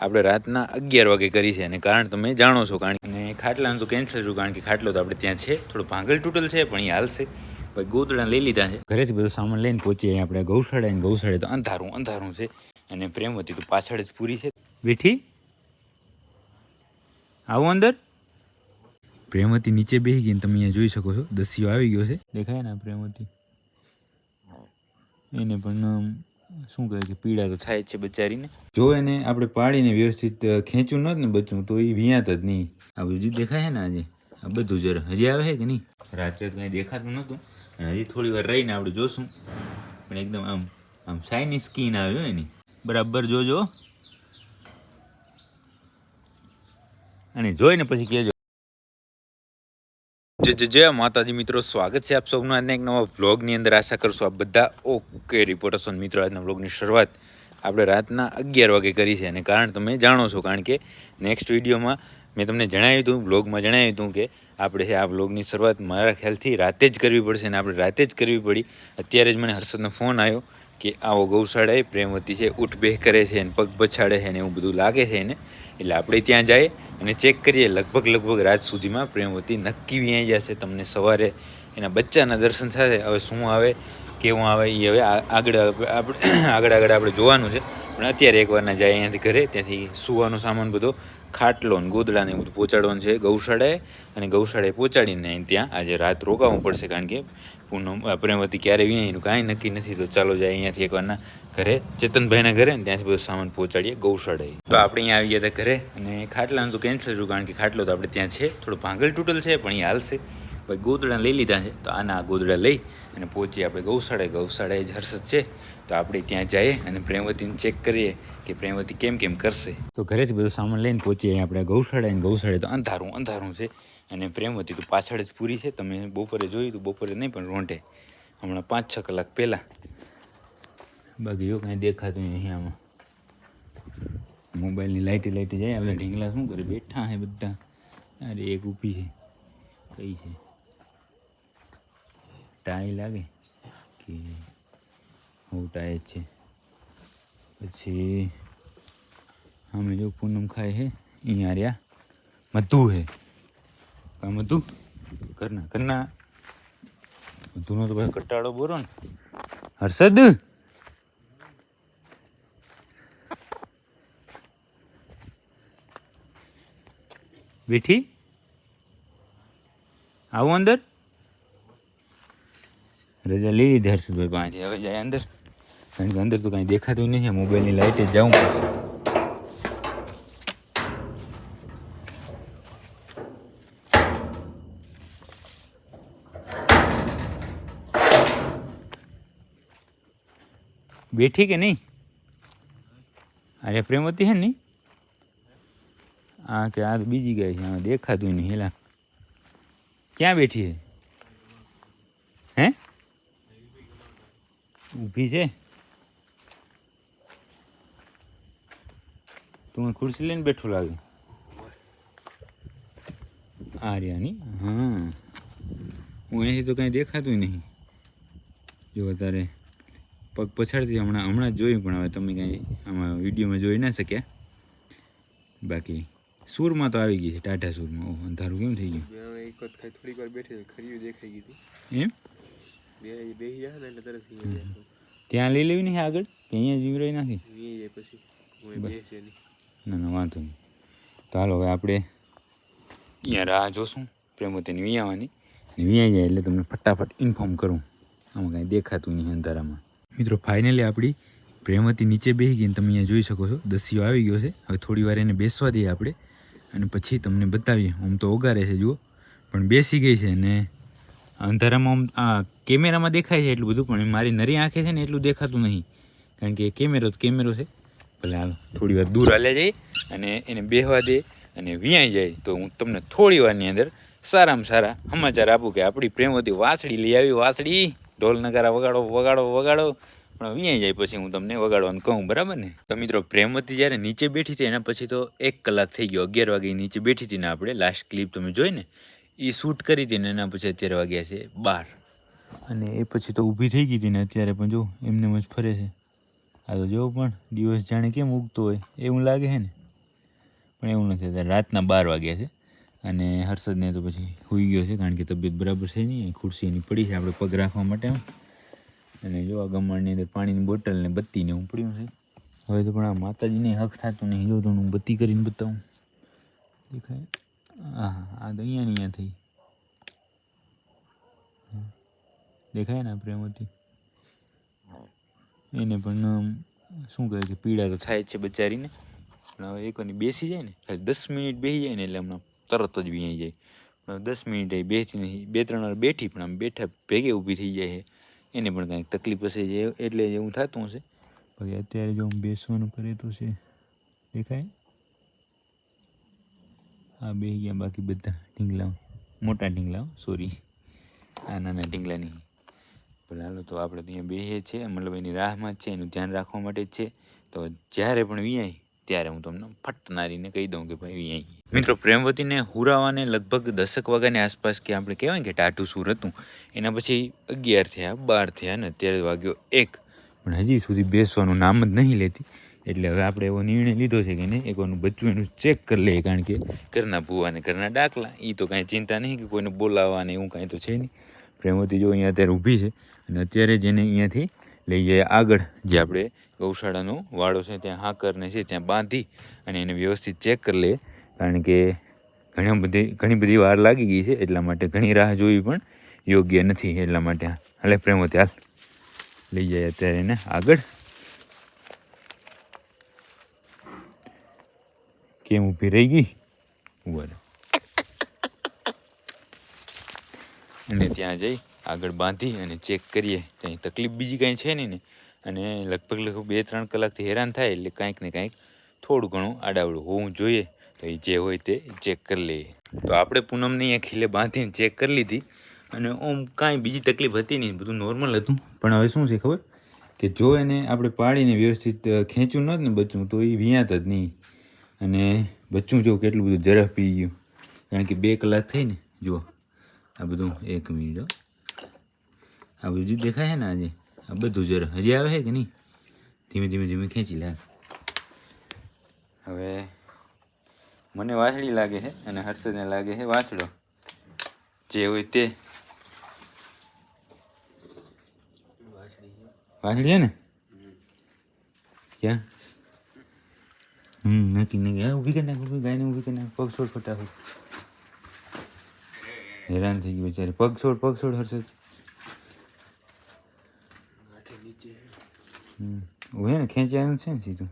આપણે રાતના અગિયાર વાગે કરી છે અને કારણ તમે જાણો છો, કારણ કે ખાટલાનું તો કેન્સલ થયું કારણ કે ખાટલો તો આપણે ત્યાં છે, થોડો ભાંગલ તૂટલ છે, પણ એ હાલશે. પછી ગોદડા લઈ લીધા છે. ઘરેથી બધો સામાન લઈને પહોંચીએ આપણે ગૌશાળા અને ગૌશાળા તો અંધારું અંધારું છે. અને પ્રેમવતી તો પાછળ જ પૂરી છે. બેઠી? આવો અંદર. પ્રેમવતી નીચે બેસી ગઈ તમે અહીંયા જોઈ શકો છો, દસ્યો આવી ગયો છે. દેખાય ને પ્રેમવતી? એને પણ શું કહે કે પીડા તો થાય છે બચારીને. જો એને આપણે પાડીને વ્યવસ્થિત ખેંચ્યું નત ને બચ્ચું તો એ વિયાત જ નહીં. આ બધું દેખાય છે ને આજે, આ બધું જરા, હજી આવે છે કે નહીં? રાત્રે તો કંઈ દેખાતું નહોતું અને હજી થોડી વાર રહીને આપણે જોશું. પણ એકદમ આમ આમ શાઇની સ્કીન આવ્યો એની બરાબર જોજો. અને જોઈને પછી કહેજો જય માતાજી મિત્રો, સ્વાગત છે આપ સૌનું આજના એક નવા વ્લોગની અંદર. આશા કરશું આપ બધા ઓકે રિપોર્ટર્સ અને મિત્રો, આજના વ્લોગની શરૂઆત આપણે રાતના અગિયાર વાગે કરી છે. અને કારણ તમે જાણો છો, કારણ કે નેક્સ્ટ વિડીયોમાં મેં તમને જણાવ્યું હતું, વ્લોગમાં જણાવ્યું હતું કે આપણે આ વ્લોગની શરૂઆત મારા ખ્યાલથી રાતે જ કરવી પડશે અને આપણે રાતે જ કરવી પડી. અત્યારે જ મને હર્ષદનો ફોન આવ્યો કે આવો ગૌશાળાએ પ્રેમવતી છે ઉઠ બેહ કરે છે અને પગ પછાડે છે ને એવું બધું લાગે છે એને. એટલે આપણે ત્યાં જઈએ. અને ચેક કરીએ, લગભગ લગભગ રાત સુધીમાં પ્રેમવતી નક્કી વ્યાઈ જશે તમને સવારે એના બચ્ચાના દર્શન થશે હવે શું આવે, કેવું આવે એ હવે આગળ આપણે આગળ આગળ આપણે જોવાનું છે. પણ અત્યારે એકવારના જાય અહીંયાથી ઘરે, ત્યાંથી સુવાનો સામાન બધો, ખાટલો ને ગોદડા ને બધું પહોંચાડવાનું છે ગૌશાળાએ. અને ગૌશાળાએ પહોંચાડીને ત્યાં આજે રાત રોકાવું પડશે કારણ કે પૂનમ પ્રેમવતી ક્યારે વ્યાય એનું કાંઈ નક્કી નથી. તો ચાલો જાય અહીંયાથી એકવારના ઘરે, ચેતનભાઈના ઘરે ત્યાંથી બધો સામાન પહોંચાડીએ ગૌશાળાએ તો આપણે અહીંયા આવી ગયા ઘરે અને ખાટલાનું તો કેન્સલ થયું કારણ કે ખાટલો તો આપણે ત્યાં છે, થોડું ભાંગલ તૂટલ છે, પણ એ હાલશે. ભાઈ ગોદડા લઈ લીધા છે, તો આના ગોદડા લઈ અને પહોંચીએ આપણે ગૌશાળાએ ગૌશાળાએ જ હર્ષદ છે, તો આપણે ત્યાં જઈએ અને પ્રેમવતીને ચેક કરીએ કે પ્રેમવતી કેમ કેમ કરશે. તો ઘરેથી બધો સામાન લઈને પહોંચીએ આપણે ગૌશાળા અને ગૌશાળા તો અંધારું અંધારું છે અને પ્રેમવતી તો પાછળ જ પૂરી છે. તમે બપોરે જોયું તો બપોરે નહીં પણ રોંઢે. હમણાં પાંચ છ કલાક પહેલાં બાકી એવું કાંઈ દેખાતું નહીં આમાં. મોબાઈલની લાઇટે લાઇટે જાય, આપણે ઢીંગલા શું કરે? બેઠા હે બધા. અરે એક ઊભી છે. કઈ છે? ટાઈ લાગે કે હું ટાઈ જ છે? પછી અમે જો પૂનમ ખાય છે અહીંયા રહ્યા. મધુ હે. કા મધુ? કરના કરના મધુનો તો ભાઈ કટાળો બોરો ને. હર્ષદ? બેઠી? આવું અંદર? રજા લઈ લીધી હર્ષદભાઈ પાંચે હવે જાય અંદર. કારણ કે અંદર તો કાંઈ દેખાતું નહીં મોબાઈલની લાઇટે જવું પડશે બેઠી કે નહીં? અરે પ્રેમવતી હે ને નહીં? આ કે આ તો બીજી ગાય છે આમાં દેખાતું નહીં, હેલા. ક્યાં બેઠી છે? હે? ઊભી છે? તું ખુરશી લઈને બેઠો લાગે. આર્યાની? હા. હું અહીંથી તો કાંઈ દેખાતું નહીં. જો વધારે પગ પછાડતી હમણાં હમણાં જોયું પણ હવે તમે કાંઈ આમાં વિડીયોમાં જોઈ ના શક્યા. બાકી સૂરમાં તો આવી ગઈ છે ટાટા સૂરમાં. ઓહ અંધારું કેમ થઈ ગયું? એક વખત ખાલી થોડીક વાર બેઠી ખરીયું દેખાઈ ગઈ હતી. એમ? બે બેસી જાય ને એટલે તરત ત્યાં લઈ લેવી નહીં આગળ? કે અહીંયા જીવરાઈ નાખી? પછી. ના ના વાંધો નહીં. તો હાલો હવે આપણે અહીંયા રાહ જોશું. પ્રેમવતીની વિયાવાની ને વિયાઈ જાય એટલે તમને ફટાફટ ઇન્ફોર્મ કરું. આમાં કાંઈ દેખાતું નહીં અંધારામાં. મિત્રો ફાઇનલી આપણી પ્રેમવતી નીચે બેસી ગઈને તમે અહીંયા જોઈ શકો છો. દસિયો આવી ગયો છે. હવે થોડી વાર એને બેસવા દઈએ આપણે. અને પછી તમને બતાવીએ. આમ તો ઓગારે છે, જુઓ. પણ બેસી ગઈ છે ને અંધારામાં આમ, આ કેમેરામાં દેખાય છે એટલું બધું, પણ મારી નરી આંખે છે ને એટલું દેખાતું નહીં. કારણ કે કેમેરો તો કેમેરો છે. ભલે હાલ, થોડી વાર દૂર હાલ્યા જઈ અને એને બેહવા દે અને વિયાઈ જાય. તો હું તમને થોડી વારની અંદર સારામાં સારા સમાચાર આપું કે આપણી પ્રેમવતી વાસળી લઈ આવી. વાસળી ઢોલ નગારા વગાડો વગાડો વગાડો. પણ અહીંયા જાય પછી હું તમને વગાડવાનું કહું, બરાબર ને? તો મિત્રો પ્રેમવતી જ્યારે નીચે બેઠી હતી, એના પછી તો એક કલાક થઈ ગયો. અગિયાર વાગે નીચે બેઠી હતી ને આપણે લાસ્ટ ક્લિપ તમે જોઈ ને, એ શૂટ કરી હતી ને એના પછી અત્યારે વાગ્યા છે બાર. અને એ પછી તો ઊભી થઈ ગઈ હતી ને અત્યારે પણ જો, એમને જ ફરે છે. આ તો જો પણ દિવસ જાણે કેમ ઉગતો હોય, એવું લાગે છે ને? પણ એવું નથી, અત્યારે રાતના બાર વાગ્યા છે. અને હર્ષદને તો પછી હોઈ ગયો છે, કારણ કે તબિયત બરાબર છે નહીં, ખુરશી એની પડી છે, આપણે પગ રાખવા માટે. અને જોવા ગમણની અંદર પાણીની બોટલ ને બત્તી ને એવું પડ્યું છે. હવે તો પણ આ માતાજીને હક થતું નહીં. જો તો હું બત્તી કરીને બતાવું. દેખાય? હા આ તો અહીંયા અહીંયા થઈ. દેખાય ને પ્રેમથી? એને પણ શું કહે કે પીડા તો થાય છે બચારીને. પણ હવે એકવાની બેસી જાય ને, ખાલી દસ મિનિટ બેસી જાય ને એટલે હમણાં તરત જ વી જાય. પણ દસ મિનિટ એ બેસી નહીં. બે ત્રણ વાર બેઠી પણ આમ બેઠા ભેગે ઊભી થઈ જાય છે. એને પણ કાંઈક તકલીફ હશે જે એટલે જ એવું થતું હશે. બાકી અત્યારે જો આમ બેસવાનું કરે તો છે, દેખાય? હા બે ગયા બાકી બધા ઢીંગલા મોટા ઢીંગલા સોરી આ નાના ઢીંગલા નહીં હાલો તો આપણે અહીંયા બેસીએ છીએ, મતલબ એની રાહમાં જ છે, એનું ધ્યાન રાખવા માટે જ છે. તો જ્યારે પણ વિયાય ત્યારે હું તમને ફટનારીને કહી દઉં કે ભાઈ અહીં. મિત્રો, પ્રેમવતીને હુરાવાને લગભગ દસક વાગ્યાની આસપાસ કે આપણે કહેવાય કે ટાટું સુર હતું, એના પછી અગિયાર થયા, બાર થયા ને અત્યારે વાગ્યો એક. પણ હજી સુધી બેસવાનું નામ જ નહીં લેતી. એટલે હવે આપણે એવો નિર્ણય લીધો છે કે નહીં એકવાનું બચ્ચું એનું ચેક કરી લઈએ, કારણ કે ઘરના ભૂવા ને ઘરના ડાકલા એ તો કાંઈ ચિંતા નહીં કે કોઈને બોલાવવા ને એવું કાંઈ તો છે નહીં. પ્રેમવતી જો અહીંયા અત્યારે ઊભી છે અને અત્યારે જેને અહીંયાથી લઈ જાય આગળ, જે આપણે ગૌશાળાનો વાડો છે, ત્યાં હાકર ને છે, ત્યાં બાંધી અને એને વ્યવસ્થિત ચેક કરી લે. કારણ કે ઘણી બધી ઘણી બધી વાર લાગી ગઈ છે, એટલા માટે ઘણી રાહ જોવી પણ યોગ્ય નથી એટલા માટે. હાલે પ્રેમો ત્યાં લઈ જાય અત્યારે એને આગળ. કેમ ઊભી રહી ગઈ? બરાબર અને ત્યાં જઈ આગળ બાંધી અને ચેક કરીએ. ત્યાં તકલીફ બીજી કાંઈ છે નહીં ને? અને લગભગ લગભગ બે, ત્રણ કલાકથી હેરાન થાય એટલે કાંઈક ને કાંઈક થોડું ઘણું આડાવડું હોવું જોઈએ. તો એ જે હોય તે ચેક કરી લઈએ. તો આપણે પૂનમને અહીંયા ખીલે બાંધીને ચેક કરી લીધી અને ઓમ કાંઈ બીજી તકલીફ હતી નહીં, બધું નોર્મલ હતું. પણ હવે શું છે ખબર? કે જો એને આપણે પાડીને વ્યવસ્થિત ખેંચ્યું ન ને બચ્ચું, તો એ વિયાત જ નહીં. અને બચ્ચું જો કેટલું બધું જરફ પી ગયું. કારણ કે બે કલાક થઈ ને, જુઓ. આ બધું એક મિનિટ. આ બધું દેખાય છે ને આજે? આ બધું જરા હજી આવે છે કે નહીં ધીમે ધીમે ધીમે ખેંચી લે હવે મને વાસળી લાગે છે અને હર્ષદને લાગે છે વાસળો જે હોય તે વાસળી છે ને ક્યાં હમ નક્કી નક્કી હા ઊભી કરી નાખ ઊભી ગાયને ઊભી કરી નાખ પગ છોડ ફટાફટ હેરાન થઈ ગયું બેચારી પગ છોડ પગ છોડ હર્ષદ ગાંઠે નીચે ઉભે ને ખેંચ્યાનું છે ને સીધું.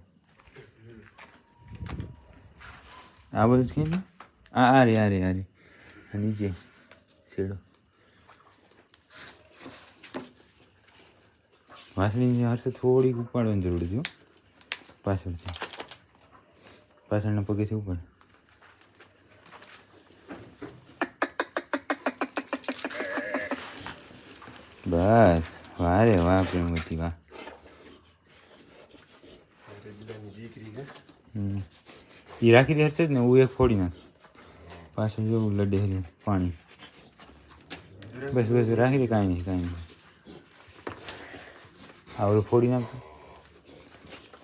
આ બધું જ ખેંચ? આ આ રે આ રે આ રે. નીચે છેડો. વાસળી હર્ષદ થોડીક ઉપાડવાની જરૂર છે. પાછળથી પાછળના પગેથી ઉપર. બસ. વાહ રે, વાહ પ્રેમવતી વાહ રજલાની દીકરી ને હમ. એ રાખી દે હશે જ ને હું એક ફોડી નાખ પાછળ જેવું લડે હરી પાણી. બસ બસ રાખી દે કાંઈ નહીં કાંઈ નહીં. આ ઓલું ફોડી નાખ.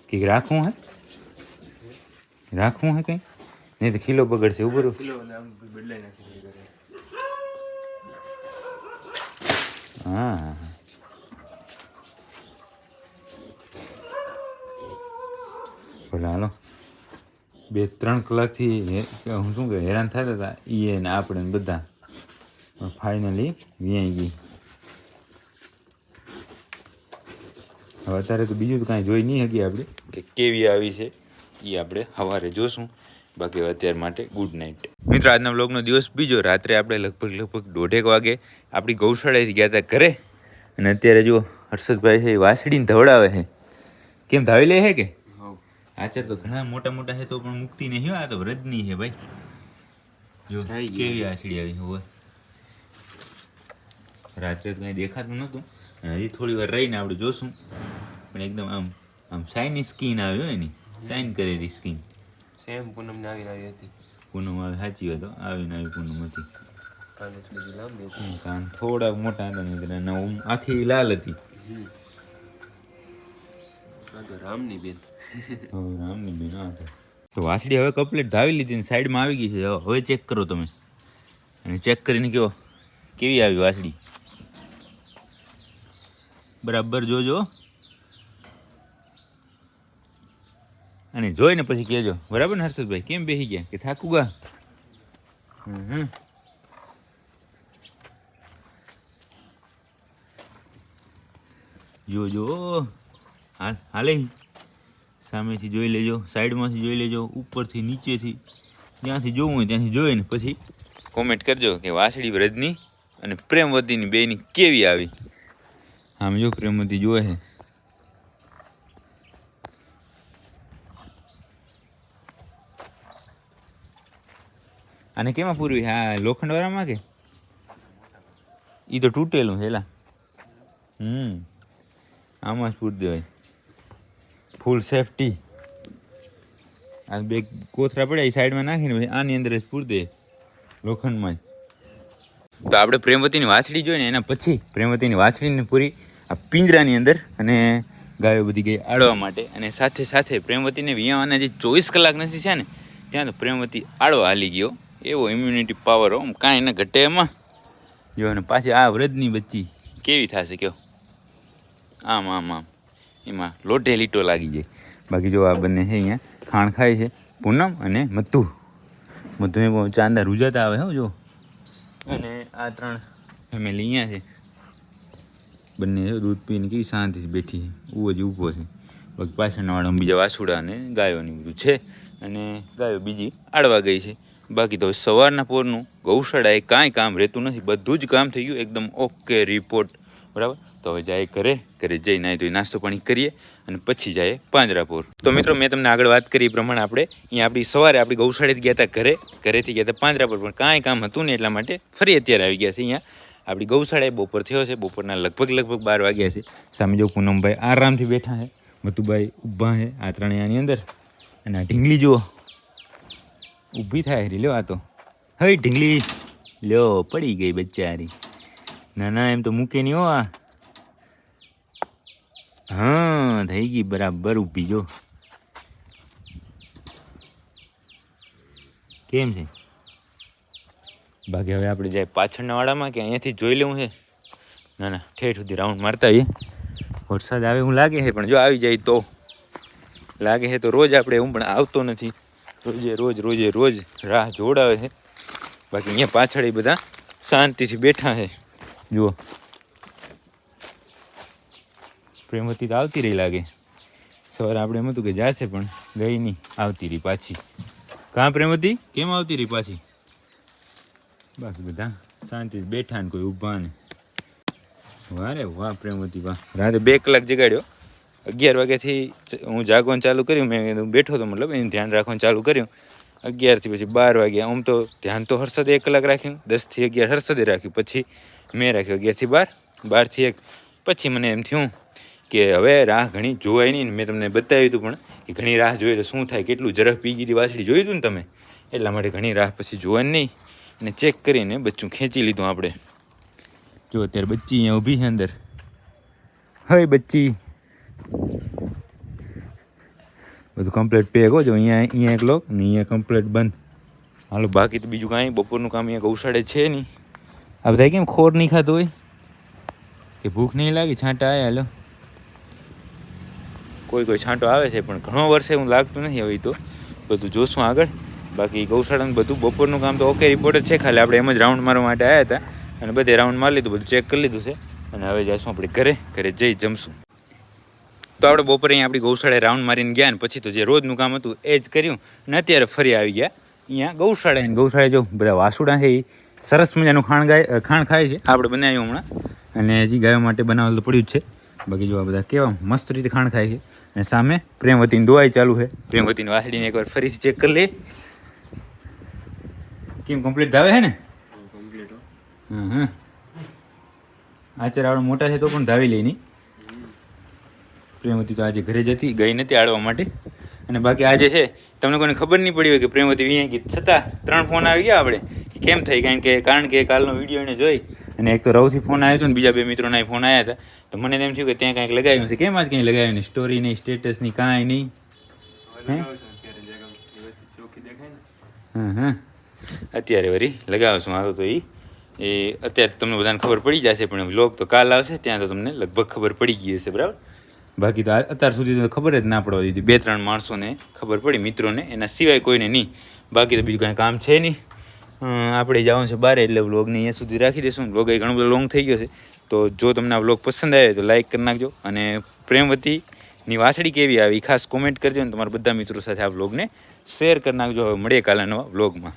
કંઈક રાખવું હે? રાખવું હે કંઈ? નહીં તો ખીલો બગડશે ઉપર કિલો અને આમ બદલાઈ નાખી ઘરે. હા. ભલે હાલો. બે ત્રણ કલાકથી હું શું કે હેરાન થતા હતા એ ને આપણે બધા. ફાઇનલી વ્યાઈ ગઈ. હવે અત્યારે તો બીજું તો કાંઈ જોઈ નહીં શકીએ આપણે. કે કેવી આવી છે એ આપણે સવારે જોશું. બાકી અત્યાર માટે ગુડ નાઇટ મિત્રો, આજના બ્લોગનો દિવસ બીજો. રાત્રે આપણે લગભગ લગભગ દોઢેક વાગે આપણી ગૌશાળાથી ગયા હતા ઘરે. અને અત્યારે જો હર્ષદભાઈ છે એ વાસળીને ધવડાવે છે. કેમ, ધાવી લે છે કે? આચર તો ઘણા મોટા મોટા છે તો પણ મુક્તિ નહીં આ તો રજની છે ભાઈ. જો કેવી આછડી આવી હોય. રાત્રે તો કંઈ દેખાતું નહોતું. અને હજી થોડી વાર રહીને આપણે જોશું. પણ એકદમ આમ આમ શાઇની સ્કીન આવી હોય એની શાઇન કરેલી સ્કીન સેમ પૂનમ ને આવી આવી હતી. પૂનમ આવી સાચી હતો આવીને આવી પૂનમ હતી. કાન થોડા મોટા હતા આખી લાલ હતી. તો. તો હવે કમ્પ્લીટ ધાવી લીધી ને સાઈડમાં આવી ગઈ છે. હવે- ચેક કરો તમે. અને ચેક કરીને કહો, કેવી આવી વાસળી બરાબર જોજો. અને જોઈને પછી કહેજો. બરાબર ને હર્ષદભાઈ? કેમ બેસી ગયા? કે થાકું ગા? હમ. જો જો હાલ હાલે. સામેથી જોઈ લેજો, સાઈડમાંથી જોઈ લેજો, ઉપરથી, નીચેથી. જ્યાંથી જોવું હોય ત્યાંથી જોઈને પછી કોમેન્ટ કરજો કે વાસળી વ્રજની અને પ્રેમવતીની બેની કેવી આવી. આમ જો પ્રેમવતી જોવે છે. અને કેમાં પૂરવી હા, લોખંડવાળામાં કે? એ તો તૂટેલું છે, એલા. હમ, આમાં જ પૂરી દેવાય. ફૂલ સેફટી આ બે કોથરા પડ્યા એ સાઈડમાં નાખીને પછી આની અંદર જ પૂરી દે લોખંડમાં તો આપણે પ્રેમવતીની વાછડી જોઈને એના પછી પ્રેમવતીની વાછડીને પૂરી આ પિંજરાની અંદર અને ગાયો બધી ગઈ આડવા માટે. અને સાથે સાથે પ્રેમવતીને વિયાવાના જે ચોવીસ કલાક નથી છે ને, ત્યાં તો પ્રેમવતી આડવા હાલી ગયો. એવો ઇમ્યુનિટી પાવર આમ કાંઈ એને ઘટે એમાં. જો અને પાછી આ વૃદ્ધની બચ્ચી કેવી થશે, કયો? આમ આમ આમ. એમાં લોટે લીટો લાગી જાય. બાકી જો આ બંને છે અહીંયા, ખાણ ખાય છે, પૂનમ અને મત્તુ મધુને બહુ ચાંદા રૂજાતા આવે, હો, જો. અને આ ત્રણ ફેમિલી અહીંયા છે. બંને દૂધ પીને કેવી શાંતિથી બેઠી છે. ઉવો જ ઊભો છે. બાકી પાછળના બીજા વાસુડા અને ગાયોની બધું છે. અને ગાયો બીજી આડવા ગઈ છે. બાકી તો સવારના પોરનું ગૌશાળાએ કાંઈ કામ રહેતું નથી. બધું જ કામ થઈ ગયું. એકદમ ઓકે રિપોર્ટ બરાબર? તો હવે જાય ઘરે ઘરે જઈ નાહી ધોઈ નાસ્તો પાણી કરીએ અને પછી જાય પાંજરાપુર. તો મિત્રો, મેં તમને આગળ વાત કરી પ્રમાણે આપણે અહીંયા આપણી સવારે આપણી ગૌશાળાથી ગયા હતા ઘરે, ઘરેથી ગયા હતા પાંજરાપુર, પણ કાંઈ કામ હતું ને એટલા માટે ફરી અત્યારે આવી ગયા છે અહીંયા. આપણી ગૌશાળાએ બપોર થયો છે, બપોરના લગભગ લગભગ બાર વાગ્યા છે. સામે જો પૂનમભાઈ આરામથી બેઠા છે મતુભાઈ ઊભા છે, આ ત્રણેયની અંદર. અને આ ઢીંગલી જુઓ, ઊભી થાય હરી લ્યો આ તો. હઈ ઢીંગલી, લ્યો, પડી ગઈ બચ્ચારી ના ના, એમ તો મૂકે નહીં હો આ. હા, થઈ ગઈ, બરાબર, ઊભી જો. કેમ છે? બાકી હવે આપણે જાય પાછળના વાડામાં કે અહીંયાથી જોઈ લેવું છે? ના ના, ઠેઠ સુધી રાઉન્ડ મારતા હોઈએ વરસાદ આવે હું લાગે છે, પણ જો આવી જાય તો. લાગે છે તો રોજ આપણે હું પણ આવતો નથી. રોજે, રોજ રોજે, રોજ રાહ જોડાવે છે. બાકી અહીંયા પાછળ એ બધા શાંતિથી બેઠા છે. જુઓ. પ્રેમવતી તો આવતી રહી લાગે. સવારે આપણે એમ હતું કે જાશે પણ ગઈ નહીં, આવતી રહી પાછી. કાં પ્રેમવતી? કેમ આવતી રહી પાછી? બસ બધા શાંતિથી બેઠા ને કોઈ ઊભા ને. વારે વાહ પ્રેમવતી, વાહ. રાતે બે કલાક જગાડ્યો. અગિયાર વાગ્યાથી હું જાગવાનું ચાલુ કર્યું, મેં બેઠો તો મતલબ એનું ધ્યાન રાખવાનું ચાલુ કર્યું. અગિયારથી પછી બાર વાગ્યા આમ તો ધ્યાન તો હર્ષદે એક કલાક રાખ્યું, દસથી અગિયાર હર્ષદે રાખ્યું, પછી મેં રાખ્યું અગિયારથી બાર, બારથી એક. પછી મને એમ થયું કે હવે રાહ ઘણી જોવાય નહીં મેં તમને બતાવ્યું હતું પણ કે ઘણી રાહ જોઈએ તો શું થાય, કેટલું જરફ પી હતી વાછડી જોયું હતું ને તમે? એટલા માટે ઘણી રાહ પછી જોવાની નહીં. અને ચેક કરીને બચ્ચું ખેંચી લીધું આપણે. જો અત્યારે બચ્ચી અહીંયા ઊભી છે અંદર. હવે બચ્ચી. બધું કમ્પ્લેટ પેક હો, જો અહીંયા અહીંયા એક લોક ને અહીંયા કમ્પ્લેટ બંધ. હાલો, બાકી તો બીજું કાંઈ બપોરનું કામ અહીંયા ગૌશાળે છે નહીં. આ બધા કેમ ખોર નહીં ખાતું હોય? કે ભૂખ નહીં લાગી? છાંટા આવ્યા હાલો. કોઈ કોઈ છાંટો આવે છે, પણ ઘણો વર્ષે હું લાગતું નથી હવે તો. બધું જોશું આગળ. બાકી ગૌશાળાનું બધું બપોરનું કામ તો ઓકે રિપોર્ટ છે. ખાલી આપણે એમ જ રાઉન્ડ મારવા માટે આવ્યા હતા. અને બધે રાઉન્ડ મારી લીધું, બધું ચેક કરી લીધું છે. અને હવે જઈશું આપણે ઘરે ઘરે જઈ જમશું. તો આપણે બપોરે અહીંયા આપણી ગૌશાળાએ રાઉન્ડ મારીને ગયા ને પછી તો જે રોજનું કામ હતું એ જ કર્યું. ને અત્યારે ફરી આવી ગયા. અહીંયા ગૌશાળાએ, ને ગૌશાળાએ જો બધા વાસુડા છે એ સરસ મજાનું ખાણ ગાય ખાણ ખાય છે. આપણે બનાવ્યું હમણાં. અને હજી ગાયો માટે બનાવેલું પડ્યું જ છે. બાકી જો આ બધા કેવા મસ્ત રીતે ખાણ ખાય છે. અને સામે પ્રેમવતીની દુઆઈ ચાલુ છે. પ્રેમવતીની વાસળીને એકવાર ફરીથી ચેક કરી લે કેમ કમ્પ્લીટ ધાવે છે ને? હં હં આચાર આવડો મોટા છે તો પણ ધાવી લે નહીં. પ્રેમવતી તો આજે ઘરે જતી ગઈ નથી આડવા માટે. અને બાકી આજે છે, તમને કોઈને ખબર નહીં પડી હોય કે પ્રેમવતી અહીંયા ગીત છતાં ત્રણ ફોન આવી ગયા આપણે. કેમ થઈ? કારણ કે કારણ કે કાલનો વીડિયો એને જોઈ. અને એક તો રવથી ફોન આવ્યો હતો ને બીજા બે મિત્રોના ફોન આવ્યા હતા. તો મને એમ થયું કે ત્યાં કાંઈક લગાવ્યું છે. કેમ આજ કંઈ લગાવ્યું નહીં? સ્ટોરી નહીં સ્ટેટસ નહીં કાંઈ નહીં? હે? હમ હમ અત્યારે વરી લગાવશું હાલો તો એ એ અત્યારે તમને બધાને ખબર પડી જશે પણ વ્લોગ તો કાલ આવશે ત્યાં તો તમને લગભગ ખબર પડી ગઈ હશે બરાબર? બાકી તો અત્યાર સુધી તો ખબર જ ના પડવા દીધી. બે ત્રણ માણસોને ખબર પડી મિત્રોને એના સિવાય કોઈને નહીં. બાકી તો બીજું કાંઈ કામ છે નહીં. આપણે જવાનું છે બહાર એટલે વ્લોગને અહીંયા સુધી રાખી દઈશું. વ્લોગ એ ઘણો બધો લોંગ થઈ ગયો છે. તો જો તમને આ વ્લોગ પસંદ આવે તો લાઈક કરી નાખજો અને પ્રેમવતીની વાસળી કેવી આવી ખાસ કોમેન્ટ કરજો અને તમારા બધા મિત્રો સાથે આ વ્લોગને શેર કરી નાખજો. હવે મળીએ કાલે નવા વ્લોગમાં